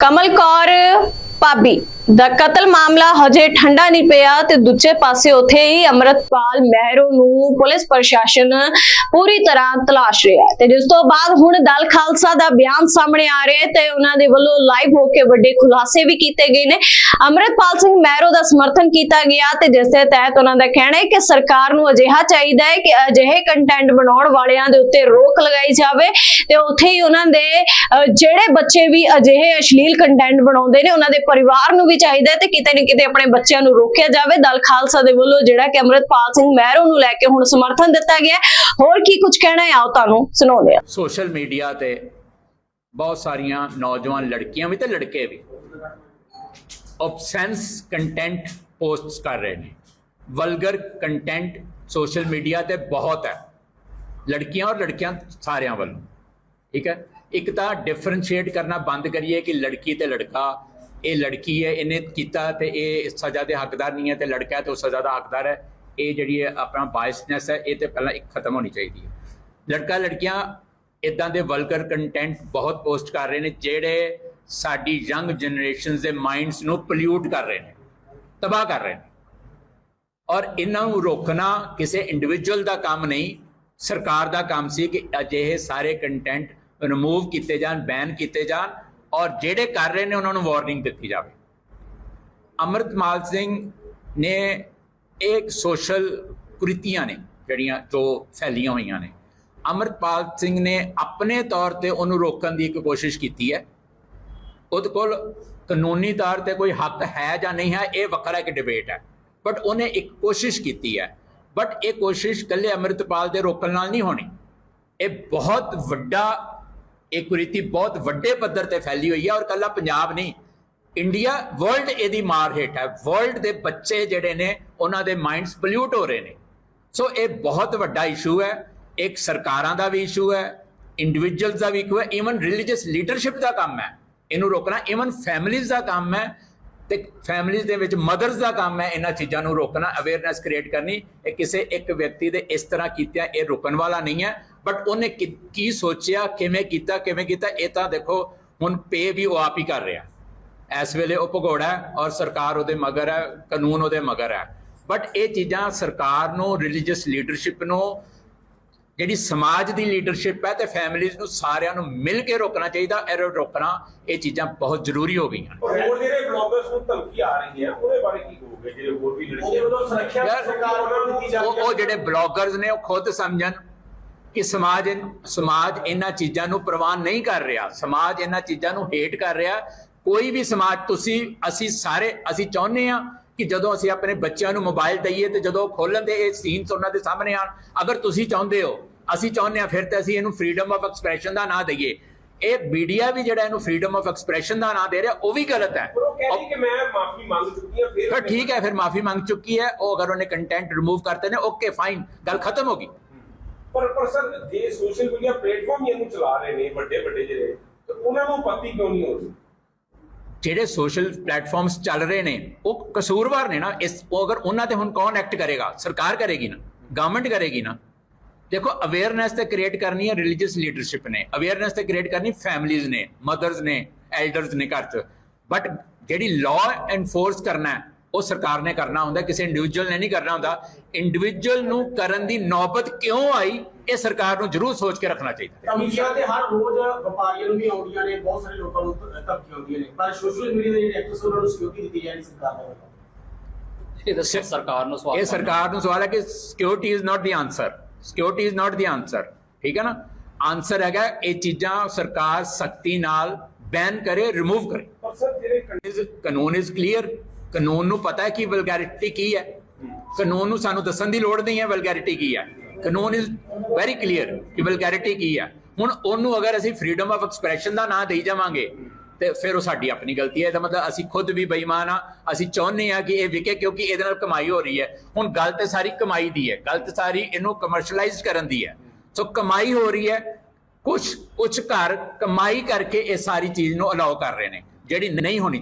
ਕਮਲ ਕੌਰ ਭਾਬੀ। ਦਾ ਕਤਲ ਮਾਮਲਾ ਹਜੇ ਠੰਡਾ ਨਹੀਂ ਪਿਆ ਤੇ ਦੂਜੇ ਪਾਸੇ ਉੱਥੇ ਹੀ ਅਮਰਤਪਾਲ ਮਹਿਰੋ ਨੂੰ ਪੁਲਿਸ ਪ੍ਰਸ਼ਾਸਨ ਪੂਰੀ ਤਰ੍ਹਾਂ ਤਲਾਸ਼ ਰਿਹਾ ਤੇ ਜਿਸ ਤੋਂ ਬਾਅਦ ਹੁਣ ਦਲ ਖਾਲਸਾ ਦਾ ਬਿਆਨ ਸਾਹਮਣੇ ਆ ਰਿਹਾ ਤੇ ਉਹਨਾਂ ਦੇ ਵੱਲੋਂ ਲਾਈਵ ਹੋ ਕੇ ਵੱਡੇ ਖੁਲਾਸੇ ਵੀ ਕੀਤੇ ਗਏ ਨੇ। ਅਮਰਤਪਾਲ ਸਿੰਘ ਮਹਿਰੋ ਦਾ ਸਮਰਥਨ ਕੀਤਾ ਗਿਆ ਤੇ ਜਿਸ ਦੇ ਤਹਿਤ ਉਹਨਾਂ ਦਾ ਕਹਿਣਾ ਹੈ ਕਿ ਸਰਕਾਰ ਨੂੰ ਅਜਿਹਾ ਚਾਹੀਦਾ ਹੈ ਕਿ ਅਜਿਹੇ ਕੰਟੈਂਟ ਬਣਾਉਣ ਵਾਲਿਆਂ ਦੇ ਉੱਤੇ ਰੋਕ ਲਗਾਈ ਜਾਵੇ ਤੇ ਉੱਥੇ ਹੀ ਉਹਨਾਂ ਦੇ ਜਿਹੜੇ ਬੱਚੇ ਵੀ ਅਜਿਹੇ ਅਸ਼ਲੀਲ ਕੰਟੈਂਟ ਬਣਾਉਂਦੇ ਨੇ, ਉਹਨਾਂ ਦੇ ਪਰਿਵਾਰ ਨੂੰ ਵੀ ਚਾਹੀਦਾ ਹੈ ਤੇ ਕਿਤੇ ਨਾ ਕਿਤੇ ਆਪਣੇ ਬੱਚਿਆਂ ਨੂੰ ਰੋਕਿਆ ਜਾਵੇ। ਦਲ ਖਾਲਸਾ ਦੇ ਵੱਲੋਂ ਜਿਹੜਾ ਕਿ ਅਮਰਤਪਾਲ ਸਿੰਘ ਮਹਿਰੋ ਨੂੰ ਲੈ ਕੇ ਹੁਣ ਸਮਰਥਨ ਦਿੱਤਾ ਗਿਆ ਹੋਰ ਕੀ ਕੁਝ ਕਹਿਣਾ ਹੈ? ਆਓ ਤੁਹਾਨੂੰ ਸੁਣਾਉਂਦੇ ਹਾਂ। ਸੋਸ਼ਲ ਮੀਡੀਆ ਤੇ ਬਹੁਤ ਸਾਰੀਆਂ ਨੌਜਵਾਨ ਲੜਕੀਆਂ ਵੀ ਤੇ ਲੜਕੇ ਵੀ ਆਬਸੈਂਸ ਕੰਟੈਂਟ ਪੋਸਟ ਕਰ ਰਹੇ ਨੇ। ਵਲਗਰ ਕੰਟੈਂਟ ਸੋਸ਼ਲ ਮੀਡੀਆ ਤੇ ਬਹੁਤ ਹੈ। ਲੜਕੀਆਂ ਔਰ ਲੜਕਿਆਂ ਸਾਰਿਆਂ ਵੱਲੋਂ। ਠੀਕ ਹੈ? ਇੱਕ ਤਾਂ ਡਿਫਰੈਂਸ਼ੀਏਟ ਕਰਨਾ ਬੰਦ ਕਰੀਏ ਕਿ ਲੜਕੀ ਤੇ ਲੜਕਾ ਇਹ ਲੜਕੀ ਹੈ, ਇਹਨੇ ਕੀਤਾ ਤੇ ਇਹ ਸਜ਼ਾ ਦੇ ਹੱਕਦਾਰ ਨਹੀਂ ਹੈ ਤੇ ਲੜਕਾ ਹੈ ਤੇ ਉਹ ਸਜ਼ਾ ਦਾ ਹੱਕਦਾਰ ਹੈ। ਇਹ ਜਿਹੜੀ ਹੈ ਆਪਣਾ ਬਾਇਸਨੈਸ ਹੈ, ਇਹ ਤੇ ਪਹਿਲਾਂ ਇੱਕ ਖਤਮ ਹੋਣੀ ਚਾਹੀਦੀ ਹੈ। ਲੜਕਾ ਲੜਕੀਆਂ ਇਦਾਂ ਦੇ ਵਲਗਰ ਕੰਟੈਂਟ ਬਹੁਤ ਪੋਸਟ ਕਰ ਰਹੇ ਨੇ, ਜਿਹੜੇ ਸਾਡੀ ਯੰਗ ਜਨਰੇਸ਼ਨਸ ਦੇ ਮਾਈਂਡਸ ਨੂੰ ਪੋਲਿਊਟ ਕਰ ਰਹੇ ਨੇ, ਤਬਾਹ ਕਰ ਰਹੇ ਨੇ। ਔਰ ਇਹਨਾਂ ਨੂੰ ਰੋਕਣਾ ਕਿਸੇ ਇੰਡੀਵਿਜੂਅਲ ਦਾ ਕੰਮ ਨਹੀਂ, ਸਰਕਾਰ ਦਾ ਕੰਮ ਸੀ ਕਿ ਅਜਿਹੇ ਸਾਰੇ ਕੰਟੈਂਟ ਰਿਮੂਵ ਕੀਤੇ ਜਾਣ ਬੈਨ ਕੀਤੇ ਜਾਣ ਔਰ ਜਿਹੜੇ ਕਰ ਰਹੇ ਨੇ ਉਹਨਾਂ ਨੂੰ ਵਾਰਨਿੰਗ ਦਿੱਤੀ ਜਾਵੇ। ਅਮਰਤਮਾਲ ਸਿੰਘ ਨੇ ਇੱਕ ਸੋਸ਼ਲ ਕੁਰੀਤੀਆਂ ਨੇ ਜਿਹੜੀਆਂ ਜੋ ਫੈਲੀਆਂ ਹੋਈਆਂ ਨੇ। ਅਮਰਪਾਲ ਸਿੰਘ ਨੇ ਆਪਣੇ ਤੌਰ ਤੇ ਉਹਨੂੰ ਰੋਕਣ ਦੀ ਇੱਕ ਕੋਸ਼ਿਸ਼ ਕੀਤੀ ਹੈ। ਉਹਦੇ ਕੋਲ ਕਾਨੂੰਨੀ ਤੌਰ ਤੇ ਕੋਈ ਹੱਕ ਹੈ ਜਾਂ ਨਹੀਂ ਹੈ, ਇਹ ਵੱਖਰਾ ਇੱਕ ਡਿਬੇਟ ਹੈ। ਬਟ ਉਹਨੇ ਇੱਕ ਕੋਸ਼ਿਸ਼ ਕੀਤੀ ਹੈ। ਬਟ ਇਹ ਕੋਸ਼ਿਸ਼ ਕੱਲੇ ਅਮਰਿਤਪਾਲ ਦੇ ਰੋਕਣ ਨਾਲ ਨਹੀਂ ਹੋਣੀ। ਇਹ ਬਹੁਤ ਵੱਡਾ ਇਹ ਕੁਰੀਤੀ ਬਹੁਤ ਵੱਡੇ ਪੱਧਰ ਤੇ ਫੈਲੀ ਹੋਈ ਹੈ ਔਰ ਕੱਲਾ ਪੰਜਾਬ ਨਹੀਂ ਇੰਡੀਆ ਵਰਲਡ ਇਹਦੀ ਮਾਰ ਹੇਠ ਹੈ। ਵਰਲਡ ਦੇ ਬੱਚੇ ਜਿਹੜੇ ਨੇ, ਉਹਨਾਂ ਦੇ ਮਾਈਂਡਸ ਪੋਲਿਊਟ ਹੋ ਰਹੇ ਨੇ। ਸੋ ਇਹ ਬਹੁਤ ਵੱਡਾ ਇਸ਼ੂ ਹੈ। ਇੱਕ ਸਰਕਾਰਾਂ ਦਾ ਵੀ ਇਸ਼ੂ ਹੈ ਇੰਡੀਵਿਜੂਅਲਸ ਦਾ ਵੀ ਇਸ਼ੂ ਹੈ। ਈਵਨ ਰਿਲੀਜੀਅਸ ਲੀਡਰਸ਼ਿਪ ਦਾ ਕੰਮ ਹੈ। ਇਹਨੂੰ ਰੋਕਣਾ ਈਵਨ ਫੈਮਿਲੀਜ਼ ਦਾ ਕੰਮ ਹੈ। ਤੇ ਫੈਮਿਲੀਜ਼ ਦੇ ਵਿੱਚ ਮਦਰਸ ਦਾ ਕੰਮ ਹੈ ਇਹਨਾਂ ਚੀਜ਼ਾਂ ਨੂੰ ਰੋਕਣਾ ਅਵੇਅਰਨੈਸ ਕ੍ਰੀਏਟ ਕਰਨੀ। ਇਹ ਕਿਸੇ ਇੱਕ ਵਿਅਕਤੀ ਦੇ ਇਸ ਤਰ੍ਹਾਂ ਕੀਤਾ ਇਹ ਰੁਕਣ ਵਾਲਾ ਨਹੀਂ ਹੈ। ਬਟ ਉਹਨੇ ਕੀ- ਕੀ ਸੋਚਿਆ, ਕਿਵੇਂ ਕੀਤਾ ਕਿਵੇਂ ਕੀਤਾ, ਇਹ ਤਾਂ ਦੇਖੋ, ਹੁਣ ਪੇ ਵੀ ਉਹ ਆਪ ਹੀ ਕਰ ਰਿਹਾ। ਇਸ ਵੇਲੇ ਉਹ ਭਗੌੜਾ ਔਰ ਸਰਕਾਰ ਉਹਦੇ ਮਗਰ ਹੈ, ਕਾਨੂੰਨ ਉਹਦੇ ਮਗਰ ਹੈ। ਬਟ ਇਹ ਚੀਜ਼ਾਂ ਸਰਕਾਰ ਨੂੰ ਰਿਲੀਜੀਅਸ ਲੀਡਰਸ਼ਿਪ ਨੂੰ ਜਿਹੜੀ ਸਮਾਜ ਦੀ ਲੀਡਰਸ਼ਿਪ ਹੈ ਤੇ ਫੈਮਿਲੀਜ਼ ਨੂੰ ਸਾਰਿਆਂ ਨੂੰ ਮਿਲ ਕੇ ਰੋਕਣਾ ਚਾਹੀਦਾ ਇਹ ਰੋਕਣਾ ਇਹ ਚੀਜ਼ਾਂ ਬਹੁਤ ਜ਼ਰੂਰੀ ਹੋ ਗਈਆਂ। ਹੋਰ ਜਿਹੜੇ ਬਲੌਗਰਸ ਨੂੰ ਧਮਕੀ ਆ ਰਹੀ ਹੈ ਉਹਦੇ ਬਾਰੇ ਕੀ ਕਹੋਗੇ? ਜਿਹੜੇ ਹੋਰ ਵੀ ਉਹਦੇ ਲੜਕੀਆਂ ਵੱਲੋਂ ਸੁਰੱਖਿਆ ਯਾਰ, ਸਰਕਾਰ ਵੱਲੋਂ ਦਿੱਤੀ ਜਾਂਦੀ ਉਹ ਉਹ ਜਿਹੜੇ ਬਲੌਗਰਸ ਨੇ ਉਹ ਖੁਦ ਸਮਝਣ ਕਿ ਸਮਾਜ ਸਮਾਜ ਇਹਨਾਂ ਚੀਜ਼ਾਂ ਨੂੰ ਪ੍ਰਵਾਨ ਨਹੀਂ ਕਰ ਰਿਹਾ ਸਮਾਜ ਇਹਨਾਂ ਚੀਜ਼ਾਂ ਨੂੰ ਹੇਟ ਕਰ ਰਿਹਾ। ਕੋਈ ਵੀ ਸਮਾਜ ਤੁਸੀਂ ਅਸੀਂ ਸਾਰੇ ਅਸੀਂ ਚਾਹੁੰਦੇ ਆ ਕਿ ਜਦੋਂ ਅਸੀਂ ਆਪਣੇ ਬੱਚਿਆਂ ਨੂੰ ਮੋਬਾਈਲ ਦਈਏ ਤੇ ਜਦੋਂ ਖੋਲਣ ਤੇ ਇਹ ਸੀਨਸ ਉਹਨਾਂ ਦੇ ਸਾਹਮਣੇ ਆਣ ਅਗਰ ਤੁਸੀਂ ਚਾਹੁੰਦੇ ਹੋ ਅਸੀਂ ਚਾਹੁੰਦੇ ਆ ਫਿਰ ਤਾਂ ਅਸੀਂ ਇਹਨੂੰ ਫਰੀडम ਆਫ ਐਕਸਪ੍ਰੈਸ਼ਨ ਦਾ ਨਾਂ ਦਈਏ। ਇਹ ਮੀਡੀਆ ਵੀ ਜਿਹੜਾ ਇਹਨੂੰ ਫਰੀडम ਆਫ ਐਕਸਪ੍ਰੈਸ਼ਨ ਦਾ ਨਾਂ ਦੇ ਰਿਹਾ ਉਹ ਵੀ ਗਲਤ ਹੈ। ਉਹ ਕਿ ਮੈਂ ਮਾਫੀ ਮੰਗ ਚੁੱਕੀ ਹਾਂ ਫਿਰ ਠੀਕ ਹੈ ਫਿਰ ਮਾਫੀ ਮੰਗ ਚੁੱਕੀ ਹੈ ਉਹ ਅਗਰ ਉਹਨੇ ਕੰਟੈਂਟ ਰਿਮੂਵ ਕਰਤੇ ਨੇ ਓਕੇ ਫਾਈਨ ਗੱਲ ਖਤਮ ਹੋ ਗਈ। ਪਰ ਪਰ ਸਰ ਜੇ ਸੋਸ਼ਲ ਮੀਡੀਆ ਪਲੇਟਫਾਰਮ ਇਹਨੂੰ ਚਲਾ ਰਹੇ ਨੇ ਵੱਡੇ ਵੱਡੇ ਜਿਹੜੇ ਉਹਨਾਂ ਨੂੰ ਪਤੀ ਕਿਉਂ ਨਹੀਂ ਹੋ ਰਹੀ? ਜਿਹੜੇ ਸੋਸ਼ਲ ਪਲੇਟਫਾਰਮਸ ਚੱਲ ਰਹੇ ਨੇ, ਉਹ ਕਸੂਰਵਾਰ ਨੇ ਨਾ, ਇਸ ਉਹ ਅਗਰ ਉਹਨਾਂ ਤੇ ਹੁਣ ਕੌਣ ਐਕਟ ਕਰੇਗਾ? ਸਰਕਾਰ ਕਰੇਗੀ ਨਾ ਗਵਰਨਮੈਂਟ ਕਰੇਗੀ ਨਾ। ਦੇਖੋ ਅਵੇਅਰਨੈਸ ਤੇ ਕ੍ਰੀਏਟ ਕਰਨੀ ਹੈ ਰਿਲੀਜੀਅਸ ਲੀਡਰਸ਼ਿਪ ਨੇ। ਅਵੇਅਰਨੈਸ ਤੇ ਕ੍ਰੀਏਟ ਕਰਨੀ ਫੈਮਿਲੀਜ਼ ਨੇ ਮਦਰਸ ਨੇ ਐਲਡਰਸ ਨੇ ਘਰ 'ਚ। ਬਟ ਜਿਹੜੀ ਲਾਅ ਐਨਫੋਰਸ ਕਰਨਾ ਹੈ ਉਹ ਸਰਕਾਰ ਨੇ ਕਰਨਾ ਹੁੰਦਾ ਕਿਸੇ ਇੰਡੀਵਿਜੂਅਲ ਨੇ ਨਹੀਂ ਕਰਨਾ ਹੁੰਦਾ। ਇੰਡੀਵਿਜੂਅਲ ਨੂੰ ਕਰਨ ਦੀ ਨੌਬਤ ਕਿਉਂ ਆਈ ਇਹ ਸਰਕਾਰ ਨੂੰ ਜ਼ਰੂਰ ਸੋਚ ਕੇ ਰੱਖਣਾ ਚਾਹੀਦਾ। ਧਮਕੀਆਂ ਤੇ ਹਰ ਰੋਜ਼ ਵਪਾਰੀਆਂ ਨੂੰ ਵੀ ਆਉਂਦੀਆਂ ਨੇ ਬਹੁਤ ਸਾਰੇ ਲੋਕਾਂ ਨੂੰ ਧਮਕੀਆਂ ਆਉਂਦੀਆਂ ਨੇ। ਪਰ ਸੋਸ਼ਲ ਮੀਡੀਆ ਦੇ ਜਿਹੜੇ ਐਕਟਰਸ ਉਹਨਾਂ ਨੂੰ ਸਿਕਿਉਰਿਟੀ ਦਿੱਤੀ ਜਾਂਦੀ ਸਰਕਾਰ ਦੇ ਵੱਲੋਂ ਇਹ ਦੱਸੋ ਸਰਕਾਰ ਨੂੰ ਸਵਾਲ ਇਹ ਸਰਕਾਰ ਨੂੰ ਸਵਾਲ ਹੈ ਕਿ security is not the answer security is not the answer ਠੀਕ ਹੈ ਨਾ? ਆਨਸਰ ਹੈਗਾ ਇਹ ਚੀਜ਼ਾਂ ਸਰਕਾਰ ਸਖਤੀ ਨਾਲ ਬੈਨ ਕਰੇ ਰਿਮੂਵ ਕਰੇ। ਪਰ ਸਰ ਜਿਹੜੇ ਕਾਨੂੰਨ ਇਜ਼ ਕਲੀਅਰ ਕਾਨੂੰਨ ਨੂੰ ਪਤਾ ਹੈ ਕਿ ਵਲਗੈਰਿਟੀ ਕੀ ਹੈ? ਕਾਨੂੰਨ ਨੂੰ ਸਾਨੂੰ ਦੱਸਣ ਦੀ ਲੋੜ ਨਹੀਂ ਹੈ ਵਲਗੈਰਿਟੀ ਕੀ ਹੈ। ਕਾਨੂੰਨ ਇਜ਼ ਵੈਰੀ ਕਲੀਅਰ ਕਿ ਵਲਗੈਰਿਟੀ ਕੀ ਹੈ। ਹੁਣ ਉਹਨੂੰ ਅਗਰ ਅਸੀਂ ਫਰੀडम ਆਫ ਐਕਸਪ੍ਰੈਸ਼ਨ ਦਾ ਨਾਂ ਦੇਈ ਜਾਵਾਂਗੇ, ਤੇ ਫਿਰ ਉਹ ਸਾਡੀ ਆਪਣੀ ਗਲਤੀ ਹੈ। ਇਹਦਾ ਮਤਲਬ ਅਸੀਂ ਖੁਦ ਵੀ ਬੇਈਮਾਨ ਆ। ਅਸੀਂ ਚਾਹੁੰਦੇ ਆ ਕਿ ਇਹ ਵਿਕੇ ਕਿਉਂਕਿ ਇਹਦੇ ਨਾਲ ਕਮਾਈ ਹੋ ਰਹੀ ਹੈ। ਹੁਣ ਗੱਲ ਤੇ ਸਾਰੀ ਕਮਾਈ ਦੀ ਹੈ। ਗੱਲ ਤੇ ਸਾਰੀ ਇਹਨੂੰ ਕਮਰਸ਼ੀਅਲਾਈਜ਼ ਕਰਨ ਦੀ ਹੈ। ਸੋ ਕਮਾਈ ਹੋ ਰਹੀ ਹੈ। ਕੁਝ ਕੁਝ ਘਰ ਕਮਾਈ ਕਰਕੇ ਇਹ ਸਾਰੀ ਚੀਜ਼ ਨੂੰ ਅਲਾਉ ਕਰ ਰਹੇ ਨੇ। ਜਿਹੜੀ ਨਹੀਂ ਹੋਣੀ